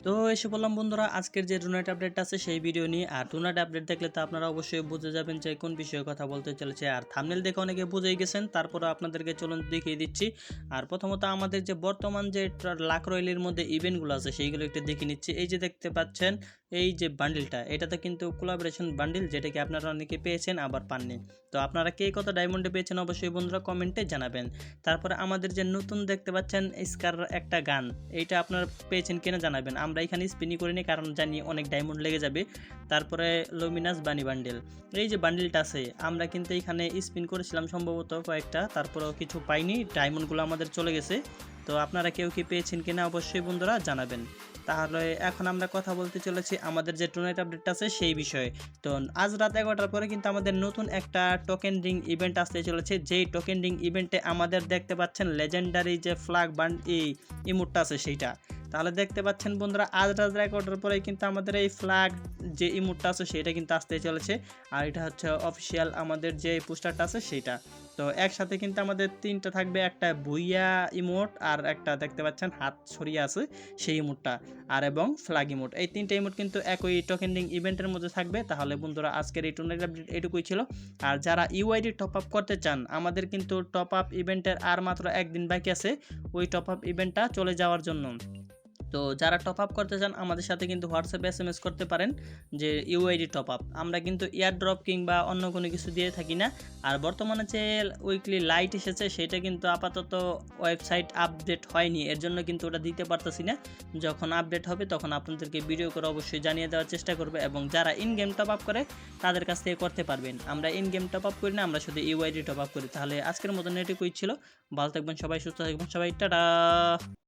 তো এসে বললাম, বন্ধুরা, আজকের যে টুনাইট আপডেট আছে সেই ভিডিও নিয়ে। আর টুনাইট আপডেট দেখলে তো আপনারা অবশ্যই বুঝে যাবেন যে কোন বিষয়ে কথা বলতে চলেছে। আর থামনেল দেখে অনেকে বুঝেই গেছেন তারপরে আপনাদেরকে চলুন দেখিয়ে দিচ্ছি। আর প্রথমত আমাদের যে বর্তমান যে লাখ রয়েলের মধ্যে ইভেন্টগুলো আছে, সেইগুলো একটু দেখে নিচ্ছি। এই যে দেখতে পাচ্ছেন, এই যে বান্ডিলটা এটাতে কিন্তু কোলাবোরেশন বান্ডিল যেটাকে আপনারা অনেকে পেয়েছেন আবার পাননি। তো আপনারা কে কত ডায়মন্ডে পেয়েছেন অবশ্যই বন্ধুরা কমেন্টে জানাবেন। তারপরে আমাদের যে নতুন দেখতে পাচ্ছেন স্কার একটা গান, এইটা আপনারা পেয়েছেন কিনা জানাবেন। আমরা এখানে স্পিনি করিনি, কারণ জানি অনেক ডায়মন্ড লেগে যাবে। তারপরে লুমিনাস বানি বান্ডেল এই যে বান্ডেলটা আছে, আমরা কিন্তু এখানে স্পিন করেছিলাম সম্ভবত কয়েকটা, তারপরেও কিছু পাইনি ডায়মন্ডগুলো আমাদের চলে গেছে। তো আপনারা কেউ কি পেয়েছেন কিনা অবশ্যই বন্ধুরা জানাবেন। তাহলে এখন আমরা কথা বলতে চলেছি আমাদের যে টুনাইট আপডেট আছে সেই বিষয়ে। তো আজ রাত এগারোটার পরে কিন্তু আমাদের নতুন একটা টোকেন রিং ইভেন্ট আসতে চলেছে। যেই টোকেন রিং ইভেন্টে আমাদের দেখতে পাচ্ছেন লেজেন্ডারি যে ফ্ল্যাগ বান্ড এই ইমোটটা আছে সেইটা। তাহলে দেখতে পাচ্ছেন বন্ধুরা আজ রাত এগারোটার পরে কিন্তু আমাদের এই ফ্ল্যাগ যে ইমোটটা আছে, সেটা কিন্তু আসতে চলেছে। আর এটা হচ্ছে অফিসিয়াল আমাদের যে পোস্টারটা আছে সেইটা তো একসাথে কিন্তু আমাদের তিনটা থাকবে, একটা ভুইয়া ইমোট আর একটা দেখতে পাচ্ছেন হাত ছড়িয়ে আছে, সেই ইমোটটা। আর এবং ফ্ল্যাগ ইমোট। এই তিনটা ইমোট কিন্তু একই টোকেনিং ইভেন্টের মধ্যে থাকবে। তাহলে বন্ধুরা, আজকের এই টুর্নামেন্ট আপডেট এটুকুই ছিল। আর যারা ইউআইডি টপ আপ করতে চান, আমাদের কিন্তু টপ আপ ইভেন্টের আর মাত্র একদিন বাকি আছে। ওই টপ আপ ইভেন্টটা চলে যাওয়ার জন্য। তো যারা টপ আপ করতে চান, আমাদের সাথে কিন্তু হোয়াটসঅ্যাপে এস এম এস করতে পারেন যে ইউআইডি টপ আপ আমরা কিন্তু এয়ার ড্রপ কিংবা অন্য কোনো কিছু দিয়ে থাকি না। আর বর্তমানে যে উইকলি লাইট এসেছে, সেটা কিন্তু আপাতত ওয়েবসাইট আপডেট হয়নি। এর জন্য কিন্তু ওটা দিতে পারতেছি না। যখন আপডেট হবে, তখন আপনাদেরকে ভিডিও করে অবশ্যই জানিয়ে দেওয়ার চেষ্টা করবে এবং যারা ইন গেম টপ আপ করে, তাদের কাছ থেকে করতে পারবেন। আমরা ইন গেম টপ আপ করি না, আমরা শুধু ইউআইডি টপ আপ করি। তাহলে আজকের মতন এটুকুই ছিল। ভালো থাকবেন সবাই, সুস্থ থাকবেন সবাই। টাটা!